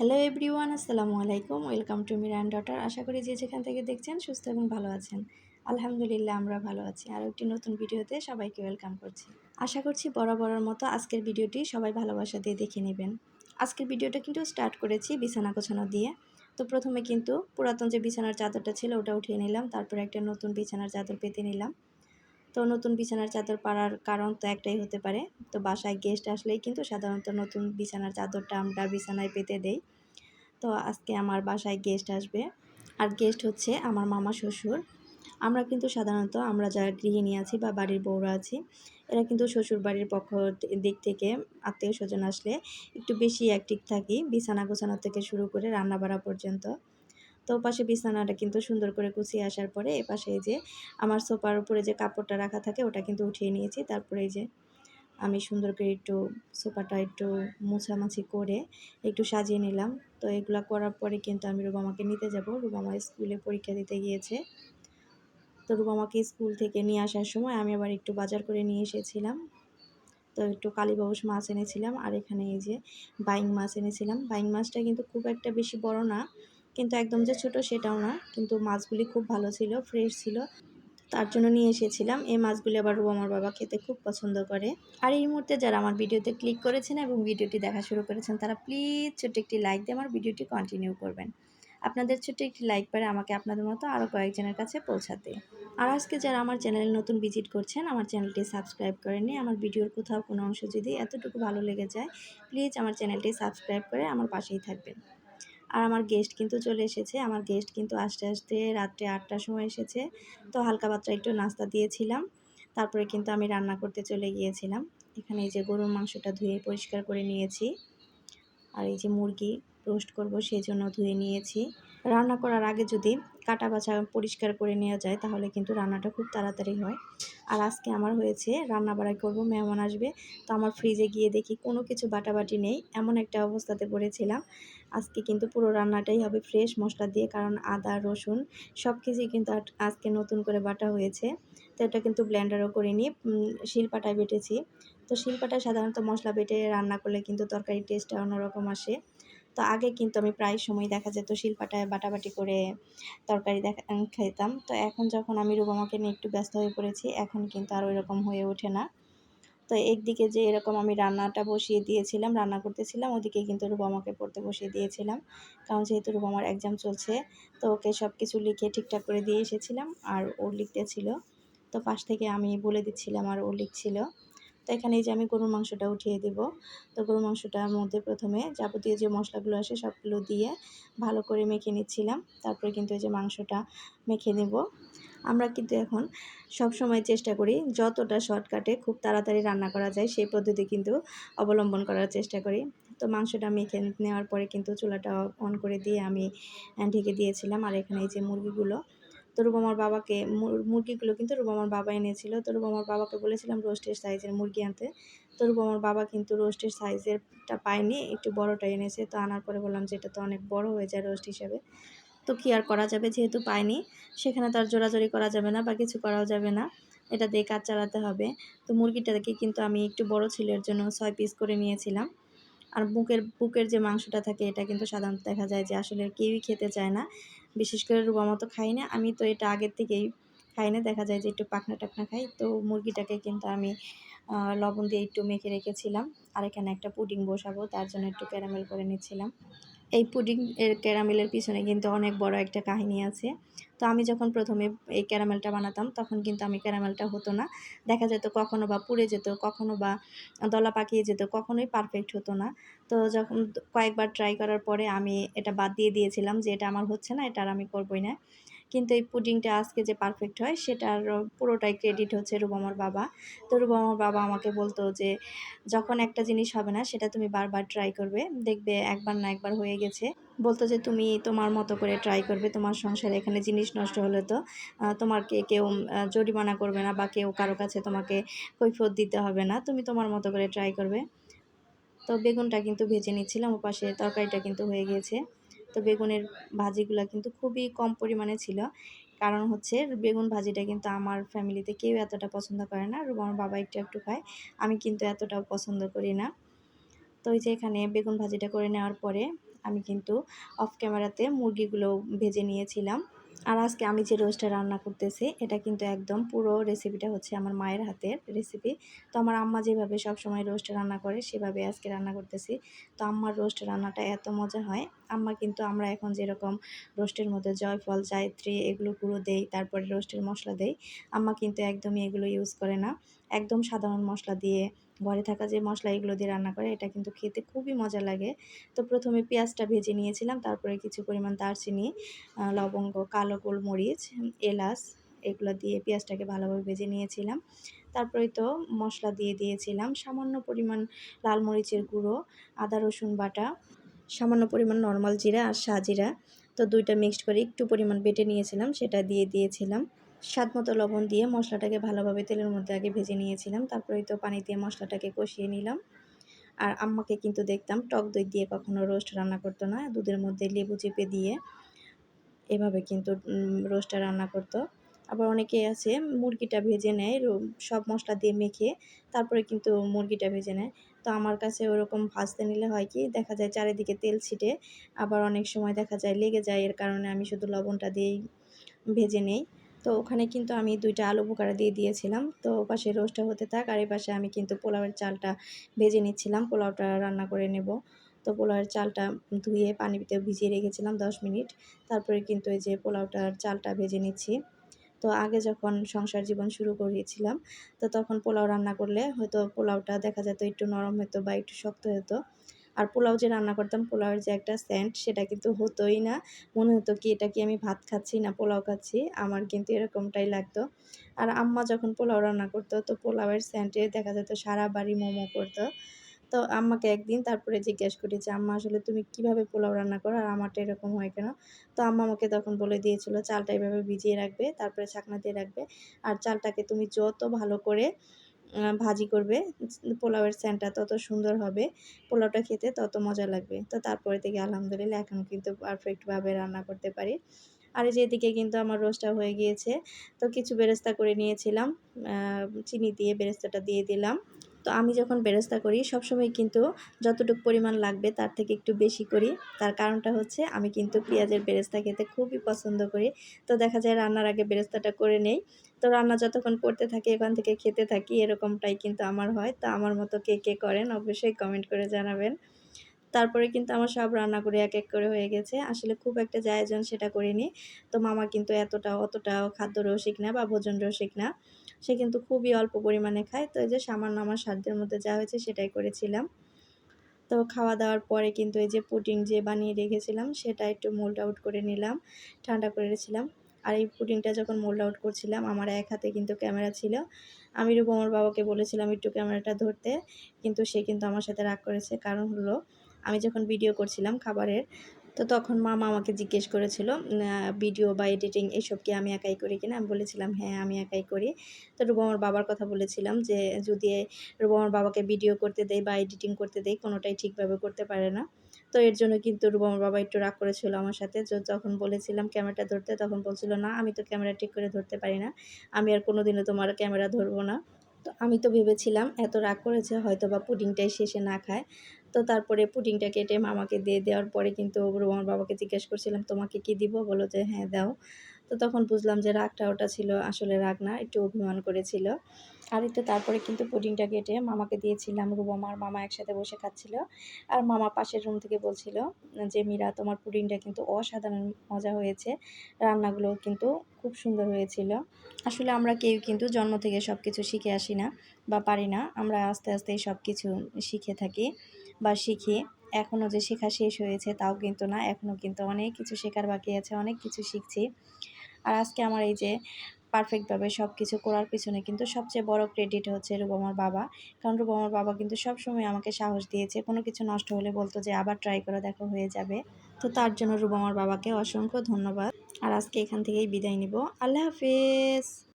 Hello everyone আসসালামু আলাইকুম। Welcome to Miran daughter আশা করি যে যেখান থেকে দেখছেন সুস্থ এবং ভালো আছেন। আলহামদুলিল্লাহ, আমরা ভালো আছি। আর একটি নতুন ভিডিওতে সবাইকে ওয়েলকাম করছি। আশা করছি বরাবরের মতো আজকের ভিডিওটি সবাই ভালোবাসা দিয়ে দেখে নেবেন। আজকের ভিডিওটা কিন্তু স্টার্ট করেছি বিছানা গোছানো দিয়ে। তো প্রথমে কিন্তু পুরাতন যে বিছানার চাদরটা ছিল ওটা উঠিয়ে নিলাম। তারপরে একটা নতুন বিছানার চাদর পেতে নিলাম। তো নতুন বিছানার চাদর পাড়ার কারণ তো একটাই হতে পারে। তো বাসায় গেস্ট আসলেই কিন্তু সাধারণত নতুন বিছানার চাদরটা আমরা বিছানায় পেতে দেই। তো আজকে আমার বাসায় গেস্ট আসবে। আর গেস্ট হচ্ছে আমার মামা শ্বশুর। আমরা কিন্তু সাধারণত আমরা যারা গৃহিণী আছি বা বাড়ির বউরা আছি, এরা কিন্তু শ্বশুর বাড়ির পক্ষ দিক থেকে আত্মীয় স্বজন আসলে একটু বেশি অ্যাক্টিভ থাকি বিছানা গোছানো থেকে শুরু করে রান্না বাড়া পর্যন্ত। তো পাশে বিছানাটা কিন্তু সুন্দর করে গুছিয়ে আসার পরে এ পাশে যে আমার সোফার উপরে যে কাপড়টা রাখা থাকে ওটা কিন্তু উঠিয়ে নিয়েছি। তারপরে যে আমি সুন্দর করে একটু সোফাটা একটু মোছামাছি করে একটু সাজিয়ে নিলাম। তো এগুলো করার পরে কিন্তু আমি রুবামাকে নিতে যাব। রুবামা স্কুলে পরীক্ষা দিতে গিয়েছে। তো রুবামাকে স্কুল থেকে নিয়ে আসার সময় আমি আবার একটু বাজার করে নিয়ে এসেছিলাম। তো একটু কালীবাবুস মাছ এনেছিলাম আর এখানে এই যে বাইং মাছ এনেছিলাম। বাইং মাছটা কিন্তু খুব একটা বেশি বড় না। কিন্তু একদম যে ছোট সেটাও না। কিন্তু মাছগুলি খুব ভালো ছিল ফ্রেশ ছিল। তার জন্য নিয়ে এসেছিলাম। এই মাছগুলি আবার আমার বাবা খেতে খুব পছন্দ করে। আর এই মুহূর্তে যারা আমার ভিডিওতে ক্লিক করেছেন এবং ভিডিওটি দেখা শুরু করেছেন, তারা প্লিজ ছোট্ট একটি লাইক দিয়ে আমার ভিডিওটি কন্টিনিউ করবেন। আপনাদের ছোট্ট একটি লাইক পারে আমাকে আপনাদের মতো আরও কয়েকজনের কাছে পৌঁছাতে। আর আজকে যারা আমার চ্যানেলে নতুন ভিজিট করছেন, আমার চ্যানেলটি সাবস্ক্রাইব করেনি আমার ভিডিওর কোথাও কোনো অংশ যদি এতটুকু ভালো লেগে যায় প্লিজ আমার চ্যানেলটি সাবস্ক্রাইব করে আমার পাশেই থাকবেন। আর আমার গেস্ট কিন্তু চলে এসেছে। আমার গেস্ট কিন্তু আস্তে আস্তে রাত্রে আটটার সময় এসেছে। তো হালকা পাত্রা একটু নাস্তা দিয়েছিলাম। তারপরে কিন্তু আমি রান্না করতে চলে গিয়েছিলাম। এখানে এই যে গরুর মাংসটা ধুয়ে পরিষ্কার করে নিয়েছি। আর এই যে মুরগি রোস্ট করব সেই জন্য ধুয়ে নিয়েছি। রান্না করার আগে যদি কাটা বাছা পরিষ্কার করে নেওয়া যায়, তাহলে কিন্তু রান্নাটা খুব তাড়াতাড়ি হয়। আর আজকে আমার হয়েছে রান্না বাড়াই করব, মেহমান আসবে, তো আমার ফ্রিজে গিয়ে দেখি কোনো কিছু বাটাবাটি নেই, এমন একটা অবস্থাতে পড়েছিলাম। আজকে কিন্তু পুরো রান্নাটাই হবে ফ্রেশ মশলা দিয়ে, কারণ আদা, রসুন সব কিছুই কিন্তু আজকে নতুন করে বাটা হয়েছে। তো এটা কিন্তু ব্লেন্ডারও করে নিয়ে শিলপাটায় বেটেছি। তো শিলপাটায় সাধারণত মশলা বেটে রান্না করলে কিন্তু তরকারির টেস্টটা অন্যরকম আসে। তো আগে কিন্তু আমি প্রায় সময় দেখা যেত শিলপাটায় বাটাবাটি করে তরকারি দেখা খেতাম। তো এখন যখন আমি রুবামাকে নিয়ে একটু ব্যস্ত হয়ে পড়েছি, এখন কিন্তু আর ওই রকম হয়ে ওঠে না। তো একদিকে যে এরকম আমি রান্নাটা বসিয়ে দিয়েছিলাম, রান্না করতেছিলাম, ওদিকে কিন্তু রুবামাকে পড়তে বসিয়ে দিয়েছিলাম। কারণ যেহেতু রুবামার এক্সাম চলছে, তো ওকে সব কিছু লিখে ঠিকঠাক করে দিয়ে এসেছিলাম, আর ও লিখতে ছিল তো পাশ থেকে আমি বলে দিচ্ছিলাম আর ও লিখছিল। তো এখানে এই যে আমি গরুর মাংসটা উঠিয়ে দেব। তো গরুর মাংসটার মধ্যে প্রথমে যাবতীয় যে মশলাগুলো আসে সবগুলো দিয়ে ভালো করে মেখে নিচ্ছিলাম। তারপরে কিন্তু এই যে মাংসটা মেখে নেব। আমরা কিন্তু এখন সব সময় চেষ্টা করি যতটা শর্টকাটে খুব তাড়াতাড়ি রান্না করা যায় সেই পদ্ধতি কিন্তু অবলম্বন করার চেষ্টা করি। তো মাংসটা মেখে নেওয়ার পরে কিন্তু চুলাটা অন করে দিয়ে আমি ঢেকে দিয়েছিলাম। আর এখানে এই যে মুরগিগুলো তো রুবামার বাবাকে মুরগিগুলো কিন্তু রুবামার বাবা এনেছিল। তো রুবামার বাবাকে বলেছিলাম রোস্টের সাইজের মুরগি আনতে। তো রুবামার বাবা কিন্তু রোস্টের সাইজেরটা পায়নি, একটু বড়টা এনেছে। তো আনার পরে বললাম যে এটা তো অনেক বড় হয়ে যায় রোস্ট হিসাবে। তো কী আর করা যাবে? যেহেতু পায়নি, সেখানে তো আর জোরাজোরি করা যাবে না বা কিছু করাও যাবে না। এটা দিয়ে কাজ চালাতে হবে। তো মুরগিটাকে কিন্তু আমি একটু বড় ছেলের জন্য ছয় পিস করে নিয়েছিলাম। আর বুকের বুকের যে মাংসটা থাকে, এটা কিন্তু সাধারণত দেখা যায় যে আসলে কেউই খেতে চায় না। বিশেষ করে রুবা মতো খাই না। আমি তো এটা আগের থেকেই খাই না। দেখা যায় যে একটু পাখনা টাকনা খাই। তো মুরগিটাকে কিন্তু আমি লবণ দিয়ে একটু মেখে রেখেছিলাম। আর এখানে একটা পুডিং বসাবো। তার জন্য একটু ক্যারামেল করে নিচ্ছিলাম। এই পুডিং এর ক্যারামেলের পিছনে কিন্তু অনেক বড় একটা কাহিনী আছে। তো আমি যখন প্রথমে এই ক্যারামেলটা বানাতাম, তখন কিন্তু আমি ক্যারামেলটা হতো না। দেখা যেত কখনো বা পুড়ে যেত, কখনো বা দলা পাকিয়ে যেত, কখনোই পারফেক্ট হতো না। তো যখন কয়েকবার ট্রাই করার পরে আমি এটা বাদ দিয়ে দিয়েছিলাম যে এটা আমার হচ্ছে না, এটা আর আমি করবই না। কিন্তু এই পুডিংটা আজকে যে পারফেক্ট হয়, সেটার পুরোটাই ক্রেডিট হচ্ছে রুবামার বাবা। তো রুবামার বাবা আমাকে বলতো যে, যখন একটা জিনিস হবে না, সেটা তুমি বারবার ট্রাই করবে। দেখবে একবার না একবার হয়ে গেছে। বলতো যে, তুমি তোমার মতো করে ট্রাই করবে, তোমার সংসারে এখানে জিনিস নষ্ট হলে তো তোমাকে কেউ জরিমানা করবে না বা কেউ কারও কাছে তোমাকে কৈফত দিতে হবে না। তুমি তোমার মতো করে ট্রাই করবে। তো বেগুনটা কিন্তু ভেজে নিচ্ছিলাম ও পাশে তরকারিটা কিন্তু হয়ে গিয়েছে তো বেগুনের ভাজিগুলো কিন্তু খুবই কম পরিমাণে ছিল। কারণ হচ্ছে বেগুন ভাজিটা কিন্তু আমার ফ্যামিলিতে কেউ এতটা পছন্দ করে না আমার বাবা একটু একটু খায়, আমি কিন্তু এতটাও পছন্দ করি না। তো ওই যে এখানে বেগুন ভাজিটা করে নেওয়ার পরে আমি কিন্তু অফ ক্যামেরাতে মুরগিগুলো ভেজে নিয়েছিলাম। আর আজকে আমি যে রোজটা রান্না করতেছি, এটা কিন্তু একদম পুরো রেসিপিটা হচ্ছে আমার মায়ের হাতের রেসিপি তো আমার আম্মা যেভাবে সব সময় রোজটা রান্না করে, সেভাবে আজকে রান্না করতেছি। তো আম্মার রোস্ট রান্নাটা এত মজা হয়। আম্মা কিন্তু আমরা এখন যেরকম রোস্টের মধ্যে জয়ফল, জায়ত্রী এগুলো গুঁড়ো দেই, তারপরে রোস্টের মশলা দেই, আম্মা কিন্তু একদমই এগুলো ইউজ করে না। একদম সাধারণ মশলা দিয়ে, ঘরে থাকা যে মশলা এগুলো দিয়ে রান্না করে, এটা কিন্তু খেতে খুবই মজা লাগে। তো প্রথমে পেঁয়াজটা ভেজে নিয়েছিলাম, তারপরে কিছু পরিমাণ দারচিনি লবঙ্গ, কালো গোলমরিচ, এলাচ, এগুলো দিয়ে পেঁয়াজটাকে ভালোভাবে ভেজে নিয়েছিলাম। তারপরে তো মশলা দিয়ে দিয়েছিলাম সামান্য পরিমাণ লাল মরিচের গুঁড়ো, আদা, রসুন বাটা, সামান্য পরিমাণ নর্মাল জিরা আর সাজিরা। তো দুইটা মিক্সড করে একটু পরিমাণ বেটে নিয়েছিলাম, সেটা দিয়ে দিয়েছিলাম। স্বাদ মতো লবণ দিয়ে মশলাটাকে ভালোভাবে তেলের মধ্যে আগে ভেজে নিয়েছিলাম। তারপরে তো পানি দিয়ে মশলাটাকে কষিয়ে নিলাম। আর আম্মাকে কিন্তু দেখতাম টক দই দিয়ে কখনো রোস্ট রান্না করতো না। দুধের মধ্যে লেবু চেপে দিয়ে এভাবে কিন্তু রোস্টটা রান্না করতো। আবার অনেকে আছে, মুরগিটা ভেজে নেয় সব মশলা দিয়ে মেখে তারপরে কিন্তু মুরগিটা ভেজে নেয়। তো আমার কাছে ওরকম ভাজতে নিলে হয় কি, দেখা যায় চারিদিকে তেল ছিটে, আবার অনেক সময় দেখা যায় লেগে যায়। এর কারণে আমি শুধু লবণটা দিয়েই ভেজে নেই। তো ওখানে কিন্তু আমি দুইটা আলু বোকারা দিয়ে দিয়েছিলাম। তো পাশে রোস্টটা হতে থাক, আর এই পাশে আমি কিন্তু পোলাওয়ের চালটা ভেজে নিচ্ছিলাম। পোলাওটা রান্না করে নেব। তো পোলাওয়ের চালটা ধুয়ে পানিতে ভিজিয়ে রেখেছিলাম দশ মিনিট। তারপরে কিন্তু এই যে পোলাওটার চালটা ভেজে নিচ্ছি। তো আগে যখন সংসার জীবন শুরু করিয়েছিলাম, তো তখন পোলাও রান্না করলে হয়তো পোলাওটা দেখা যেত একটু নরম হতো বা একটু শক্ত হতো। আর পোলাও যে রান্না করতাম, পোলাওয়ের যে একটা স্যান্ট সেটা কিন্তু হতোই না। মনে হতো কি, এটা কি আমি ভাত খাচ্ছি না পোলাও খাচ্ছি? আমার কিন্তু এরকমটাই লাগতো। আর আম্মা যখন পোলাও রান্না করতো, তো পোলাওয়ের স্যান্টে দেখা যেত সারা বাড়ি মোমো করতো। তো আম্মাকে একদিন তারপরে জিজ্ঞেস করি যে, আম্মা, আসলে তুমি কীভাবে পোলাও রান্না করো? আর আমারটা এরকম হয় কেন? তো আম্মা আমাকে তখন বলে দিয়েছিল, চালটা এভাবে ভিজিয়ে রাখবে, তারপরে ছাকনা দিয়ে রাখবে। আর চালটাকে তুমি যত ভালো করে ভাজি করবে। পোলাওয়ের স্যানটা তত সুন্দর হবে, পোলাওটা খেতে তত মজা লাগবে। তো তারপরে থেকে আলহামদুলিল্লাহ এখন কিন্তু পারফেক্টভাবে রান্না করতে পারি। আর এই যে এদিকে কিন্তু আমার রোস্টটা হয়ে গিয়েছে, তো কিছু বেরেস্তা করে নিয়েছিলাম চিনি দিয়ে বেরেস্তাটা দিয়ে দিলাম। তো আমি যখন বেরেস্তা করি, সবসময় কিন্তু যতটুকু পরিমাণ লাগবে তার থেকে একটু বেশি করি। তার কারণটা হচ্ছে আমি কিন্তু পেঁয়াজের বেরেস্তা খেতে খুবই পছন্দ করি। তো দেখা যায় রান্নার আগে বেরেস্তাটা করে নেই। তো রান্না যতক্ষণ করতে থাকি, এখান থেকে খেতে থাকি, এরকমটাই কিন্তু আমার হয়। তো আমার মতো কে কে করেন, অবশ্যই কমেন্ট করে জানাবেন। তারপরে কিন্তু আমার সব রান্না করে এক এক করে হয়ে গেছে। আসলে খুব একটা যে আয়োজন সেটা করিনি। তো মামা কিন্তু এতটা অতটাও খাদ্য রসিক না বা ভোজন রসিক না। সে কিন্তু খুবই অল্প পরিমাণে খায়। তো এই যে সামান্য আমার সাধ্যের মধ্যে যা হয়েছে সেটাই করেছিলাম। তো খাওয়া দাওয়ার পরে কিন্তু এই যে পুটিং যে বানিয়ে রেখেছিলাম, সেটা একটু মোল্ড আউট করে নিলাম, ঠান্ডা করে রেছিলাম আর এই পুটিংটা যখন মোল্ড আউট করছিলাম, আমার এক হাতে কিন্তু ক্যামেরা ছিল। আমি রূপমর বাবাকে বলেছিলাম, একটু ক্যামেরাটা ধরতে। কিন্তু সে কিন্তু আমার সাথে রাগ করেছে। কারণ হলো, আমি যখন ভিডিও করছিলাম খাবারের তো তখন মামা আমাকে জিজ্ঞেস করেছিল ভিডিও বা এডিটিং এসব কি আমি একাই করি কিনা? আমি বলেছিলাম হ্যাঁ আমি একাই করি। তো রুবামার বাবার কথা বলেছিলাম যে, যদি রুবামার বাবাকে ভিডিও করতে দেয় বা এডিটিং করতে দেয়, কোনোটাই ঠিকভাবে করতে পারে না। তো এর জন্য কিন্তু রুবামার বাবা একটু রাগ করেছিল আমার সাথে। যখন বলেছিলাম ক্যামেরাটা ধরতে, তখন বলছিল, না, আমি তো ক্যামেরা ঠিক করে ধরতে পারি না। আমি আর কোনোদিনও তোমার ক্যামেরা ধরবো না। তো আমি তো ভেবেছিলাম, এত রাগ করেছে হয়তো বা পুডিংটাই শেষে না খায়। তো তারপরে পুডিংটা কেটে মামাকে দিয়ে দেওয়ার পরে কিন্তু রোমার বাবাকে জিজ্ঞেস করছিলাম, তোমাকে কি দিব? বলো যে হ্যাঁ দাও। তো তখন বুঝলাম যে রাগটা ওটা ছিল, আসলে রাগ না, একটু অভিমান করেছিল। আর একটু তারপরে কিন্তু পুডিংটা কেটে মামাকে দিয়েছিলাম রুবামার মামা একসাথে বসে খাচ্ছিল। আর মামা পাশের রুম থেকে বলছিল যে, মীরা, তোমার পুডিংটা কিন্তু অসাধারণ মজা হয়েছে। রান্নাগুলো কিন্তু খুব সুন্দর হয়েছিল। আসলে আমরা কেউ কিন্তু জন্ম থেকে সব কিছু শিখে আসি না বা পারি না। আমরা আস্তে আস্তে সব কিছু শিখে থাকি। বা শিখি। এখনও যে শেখা শেষ হয়েছে তাও কিন্তু না। এখনও কিন্তু অনেক কিছু শেখার বাকি আছে, অনেক কিছু শিখছি। আর আজকে আমার এই যে পারফেক্টভাবে সব কিছু করার পিছনে কিন্তু সবচেয়ে বড় ক্রেডিট হচ্ছে রূপমার বাবা। কারণ রূপমার বাবা কিন্তু সবসময় আমাকে সাহস দিয়েছে, কোনো কিছু নষ্ট হলে বলতো যে আবার ট্রাই করে দেখো হয়ে যাবে। তো তার জন্য রূপমার বাবাকে অসংখ্য ধন্যবাদ। আর আজকে এখান থেকেই বিদায় নিব। আল্লাহ হাফিজ।